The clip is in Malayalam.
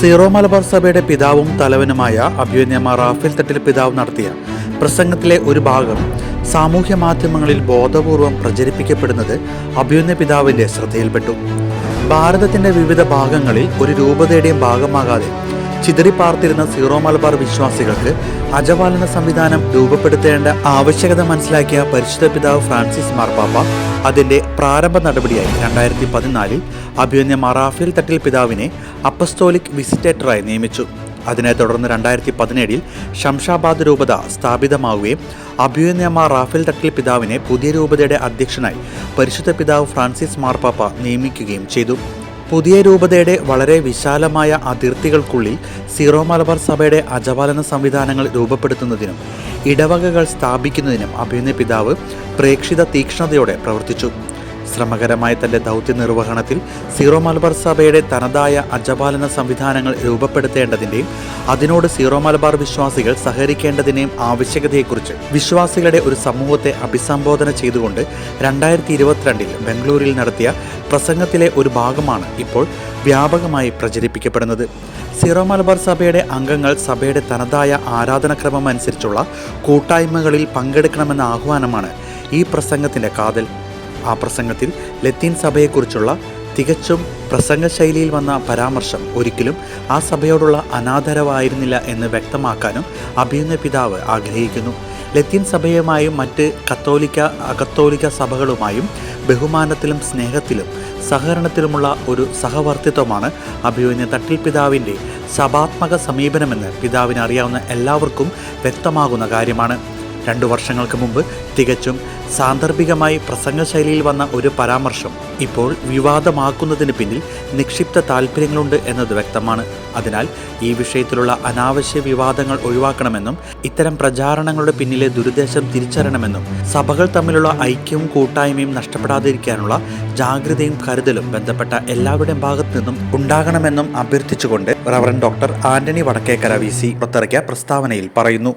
സീറോ മലബാർ സഭയുടെ പിതാവും തലവനുമായ അഭ്യുന്യമ റാഫേൽ തട്ടിൽ പിതാവ് നടത്തിയ പ്രസംഗത്തിലെ ഒരു ഭാഗം സാമൂഹ്യ മാധ്യമങ്ങളിൽ ബോധപൂർവം പ്രചരിപ്പിക്കപ്പെടുന്നത് അഭ്യുന്യ പിതാവിന്റെ ശ്രദ്ധയിൽപ്പെട്ടു. ഭാരതത്തിന്റെ വിവിധ ഭാഗങ്ങളിൽ ഒരു രൂപതയുടെയും ഭാഗമാകാതെ ചിതറിപ്പാർത്തിരുന്ന സീറോ മലബാർ വിശ്വാസികൾക്ക് അജപാലന സംവിധാനം രൂപപ്പെടുത്തേണ്ട ആവശ്യകത മനസ്സിലാക്കിയ പരിശുദ്ധ പിതാവ് ഫ്രാൻസിസ് മാർപ്പാപ്പ അതിന്റെ പ്രാരംഭ നടപടിയായി രണ്ടായിരത്തി പതിനാലിൽ അഭിമന്യ മറാഫേൽ തട്ടിൽ പിതാവിനെ അപ്പസ്തോലിക് വിസിറ്റേറ്ററായി നിയമിച്ചു. അതിനെ തുടർന്ന് രണ്ടായിരത്തി പതിനേഴിൽ ശംഷാബാദ് രൂപത സ്ഥാപിതമാവുകയും അഭ്യുന്യമാർ റാഫേൽ തട്ടിൽ പിതാവിനെ പുതിയ രൂപതയുടെ അധ്യക്ഷനായി പരിശുദ്ധ പിതാവ് ഫ്രാൻസിസ് മാർപ്പാപ്പ നിയമിക്കുകയും ചെയ്തു. പുതിയ രൂപതയുടെ വളരെ വിശാലമായ അതിർത്തികൾക്കുള്ളിൽ സീറോ മലബാർ സഭയുടെ അജപാലന സംവിധാനങ്ങൾ രൂപപ്പെടുത്തുന്നതിനും ഇടവകകൾ സ്ഥാപിക്കുന്നതിനും അഭിനയ പിതാവ് പ്രേക്ഷിത തീക്ഷ്ണതയോടെ പ്രവർത്തിച്ചു. ശ്രമകരമായ തന്റെ ദൗത്യ നിർവഹണത്തിൽ സീറോ മലബാർ സഭയുടെ തനതായ അജപാലന സംവിധാനങ്ങൾ രൂപപ്പെടുത്തേണ്ടതിന്റെയും അതിനോട് സീറോ മലബാർ വിശ്വാസികൾ സഹകരിക്കേണ്ടതിന്റെയും ആവശ്യകതയെക്കുറിച്ച് വിശ്വാസികളുടെ ഒരു സമൂഹത്തെ അഭിസംബോധന ചെയ്തുകൊണ്ട് രണ്ടായിരത്തി ഇരുപത്തിരണ്ടിൽ ബംഗളൂരിൽ നടത്തിയ പ്രസംഗത്തിലെ ഒരു ഭാഗമാണ് ഇപ്പോൾ വ്യാപകമായി പ്രചരിപ്പിക്കപ്പെടുന്നത്. സീറോ മലബാർ സഭയുടെ അംഗങ്ങൾ സഭയുടെ തനതായ ആരാധനക്രമം അനുസരിച്ചുള്ള കൂട്ടായ്മകളിൽ പങ്കെടുക്കണമെന്ന ആഹ്വാനമാണ് ഈ പ്രസംഗത്തിന്റെ കാതൽ. ആ പ്രസംഗത്തിൽ ലത്തീൻ സഭയെക്കുറിച്ചുള്ള തികച്ചും പ്രസംഗശൈലിയിൽ വന്ന പരാമർശം ഒരിക്കലും ആ സഭയോടുള്ള അനാദരവായിരുന്നില്ല എന്ന് വ്യക്തമാക്കാനും അഭിയുന്ന പിതാവ് ആഗ്രഹിക്കുന്നു. ലത്തീൻ സഭയുമായും മറ്റ് കത്തോലിക്ക അകത്തോലിക്ക സഭകളുമായും ബഹുമാനത്തിലും സ്നേഹത്തിലും സഹകരണത്തിലുമുള്ള ഒരു സഹവർത്തിത്വമാണ് അഭിയുന്ന തട്ടിൽ പിതാവിന്റെ സഭാത്മക സമീപനമെന്ന് പിതാവിന് അറിയാവുന്ന എല്ലാവർക്കും വ്യക്തമാകുന്ന കാര്യമാണ്. രണ്ടു വർഷങ്ങൾക്ക് മുമ്പ് തികച്ചും സാന്ദർഭികമായി പ്രസംഗശൈലിയിൽ വന്ന ഒരു പരാമർശം ഇപ്പോൾ വിവാദമാക്കുന്നതിന് പിന്നിൽ നിക്ഷിപ്ത താല്പര്യങ്ങളുണ്ട് എന്നത് വ്യക്തമാണ്. അതിനാൽ ഈ വിഷയത്തിലുള്ള അനാവശ്യ വിവാദങ്ങൾ ഒഴിവാക്കണമെന്നും ഇത്തരം പ്രചാരണങ്ങളുടെ പിന്നിലെ ദുരുദ്ദേശം തിരിച്ചറിയണമെന്നും സഭകൾ തമ്മിലുള്ള ഐക്യവും കൂട്ടായ്മയും നഷ്ടപ്പെടാതിരിക്കാനുള്ള ജാഗ്രതയും കരുതലും ബന്ധപ്പെട്ട എല്ലാവരുടെയും ഭാഗത്തു നിന്നും ഉണ്ടാകണമെന്നും അഭ്യർത്ഥിച്ചുകൊണ്ട് reverend doctor Antony Vadakkekara V C പുറത്തിറക്കിയ പ്രസ്താവനയിൽ പറയുന്നു.